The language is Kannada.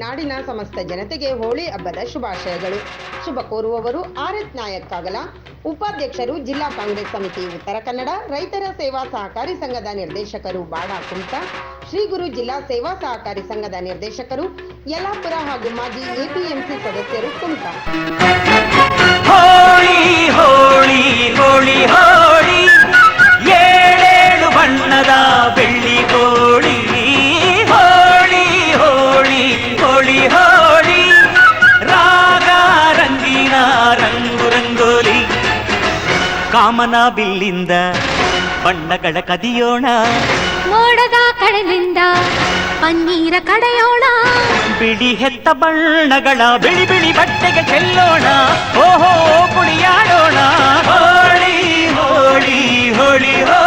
ನಾಡಿನ ಸಮಸ್ತ ಜನತೆಗೆ ಹೋಳಿ ಹಬ್ಬದ ಶುಭಾಶಯಗಳು. ಶುಭ ಕೋರುವವರು ಆರ್ ಎಸ್ ನಾಯಕ್ ಕಾಗಲ, ಉಪಾಧ್ಯಕ್ಷರು ಜಿಲ್ಲಾ ಕಾಂಗ್ರೆಸ್ ಸಮಿತಿ ಉತ್ತರ ಕನ್ನಡ, ರೈತರ ಸೇವಾ ಸಹಕಾರಿ ಸಂಘದ ನಿರ್ದೇಶಕರು ಬಾಡಾ ಕುಮಟ, ಶ್ರೀ ಗುರು ಜಿಲ್ಲಾ ಸೇವಾ ಸಹಕಾರಿ ಸಂಘದ ನಿರ್ದೇಶಕರು ಯಲಾಪುರ ಹಾಗೂ ಮಾಜಿ ಎಪಿಎಂಸಿ ಸದಸ್ಯರು ಏಳೇಳು ಬಣ್ಣದ ಬೆಳ್ಳಿ ಹೋಳಿ ಕಾಮನ ಬಿಲ್ಲಿಂದ ಬಣ್ಣಗಳ ಕದಿಯೋಣ. ಮೋಡದ ಕಡಲಿಂದ ಪನ್ನೀರ ಕಡೆಯೋಣ. ಬಿಳಿ ಹೆತ್ತ ಬಣ್ಣಗಳ ಬಿಳಿ ಬಿಳಿ ಬಟ್ಟೆಗೆ ಚೆಲ್ಲೋಣ. ಓಹೋ ಕುಣಿಯಾಡೋಣ. ಹೋಳಿ ಹೋಳಿ ಹೋಳಿ ಹೋಳಿ